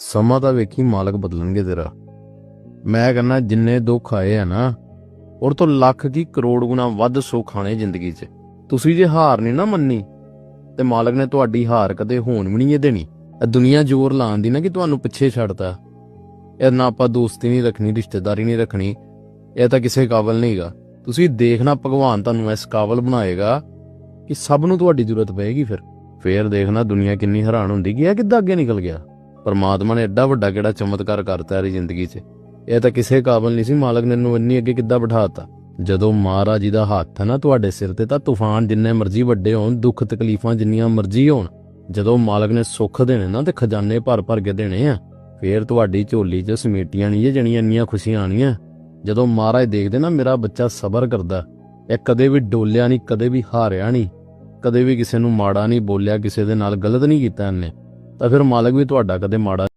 ਸਮਾਂ ਤਾਂ ਵੇਖੀ ਮਾਲਕ ਬਦਲਣਗੇ ਤੇਰਾ। ਮੈਂ ਕਹਿੰਦਾ ਜਿੰਨੇ ਦੁੱਖ ਆਏ ਆ ਨਾ ਔਰ ਤੋਂ ਲੱਖ ਕੀ ਕਰੋੜ ਗੁਣਾ ਵੱਧ ਸੁੱਖ ਆਣੇ ਜ਼ਿੰਦਗੀ 'ਚ। ਤੁਸੀਂ ਜੇ ਹਾਰ ਨਹੀਂ ਨਾ ਮੰਨੀ, ਤੇ ਮਾਲਕ ਨੇ ਤੁਹਾਡੀ ਹਾਰ ਕਦੇ ਹੋਣ ਵੀ ਨਹੀਂ ਇਹ ਦੇਣੀ। ਇਹ ਦੁਨੀਆ ਜ਼ੋਰ ਲਾਉਣ ਦੀ ਨਾ ਕਿ ਤੁਹਾਨੂੰ ਪਿੱਛੇ ਛੱਡਤਾ। ਇਹ ਨਾ ਆਪਾਂ ਦੋਸਤੀ ਨਹੀਂ ਰੱਖਣੀ, ਰਿਸ਼ਤੇਦਾਰੀ ਨਹੀਂ ਰੱਖਣੀ, ਇਹ ਤਾਂ ਕਿਸੇ ਕਾਬਲ ਨਹੀਂਗਾ ਤੁਸੀਂ ਦੇਖਣਾ ਭਗਵਾਨ ਤੁਹਾਨੂੰ ਇਸ ਕਾਬਲ ਬਣਾਏਗਾ ਕਿ ਸਭ ਨੂੰ ਤੁਹਾਡੀ ਜ਼ਰੂਰਤ ਪਏਗੀ ਫਿਰ। ਫੇਰ ਦੇਖਣਾ ਦੁਨੀਆ ਕਿੰਨੀ ਹੈਰਾਨ ਹੁੰਦੀ ਕਿ ਇਹ ਕਿੱਦਾਂ ਅੱਗੇ ਨਿਕਲ ਗਿਆ? ਪਰਮਾਤਮਾ ਨੇ ਐਡਾ ਵੱਡਾ ਕਿਹੜਾ ਚਮਤਕਾਰ ਕਰਤਾ ਇਹਦੀ ਜ਼ਿੰਦਗੀ 'ਚ। ਇਹ ਤਾਂ ਕਿਸੇ ਕਾਬਲ ਨਹੀਂ ਸੀ ਮਾਲਕ ਨੇ ਇਹਨੂੰ ਇੰਨੀ ਅੱਗੇ ਕਿੱਦਾਂ ਬਿਠਾਤਾ। ਜਦੋਂ ਮਹਾਰਾਜ ਜੀ ਦਾ ਹੱਥ ਹੈ ਨਾ ਤੁਹਾਡੇ ਸਿਰ ਤੇ ਤਾਂ ਤੂਫਾਨ ਜਿੰਨੇ ਮਰਜ਼ੀ ਵੱਡੇ ਹੋਣ, ਦੁੱਖ ਤਕਲੀਫਾਂ ਜਿੰਨੀਆਂ ਮਰਜ਼ੀ ਹੋਣ, ਜਦੋਂ ਮਾਲਕ ਨੇ ਸੁੱਖ ਦੇਣੇ ਨਾ ਤੇ ਖਜ਼ਾਨੇ ਭਰ ਭਰ ਕੇ ਦੇਣੇ ਆ, ਫੇਰ ਤੁਹਾਡੀ ਝੋਲੀ 'ਚ ਸਮੇਟੀਆਂ ਨਹੀਂ ਇਹ ਇੰਨੀਆਂ ਖੁਸ਼ੀਆਂ ਆਣੀਆਂ। ਜਦੋਂ ਮਹਾਰਾਜ ਦੇਖਦੇ ਨਾ ਮੇਰਾ ਬੱਚਾ ਸਬਰ ਕਰਦਾ, ਇਹ ਕਦੇ ਵੀ ਡੋਲਿਆ ਨਹੀਂ, ਕਦੇ ਵੀ ਹਾਰਿਆ ਨਹੀਂ, ਕਦੇ ਵੀ ਕਿਸੇ ਨੂੰ ਮਾੜਾ ਨਹੀਂ ਬੋਲਿਆ, ਕਿਸੇ ਦੇ ਨਾਲ ਗਲਤ ਨਹੀਂ ਕੀਤਾ ਇਹਨੇ। ਤਾਂ ਫਿਰ ਮਾਲਕ ਵੀ ਤੁਹਾਡਾ ਕਦੇ ਮਾੜਾ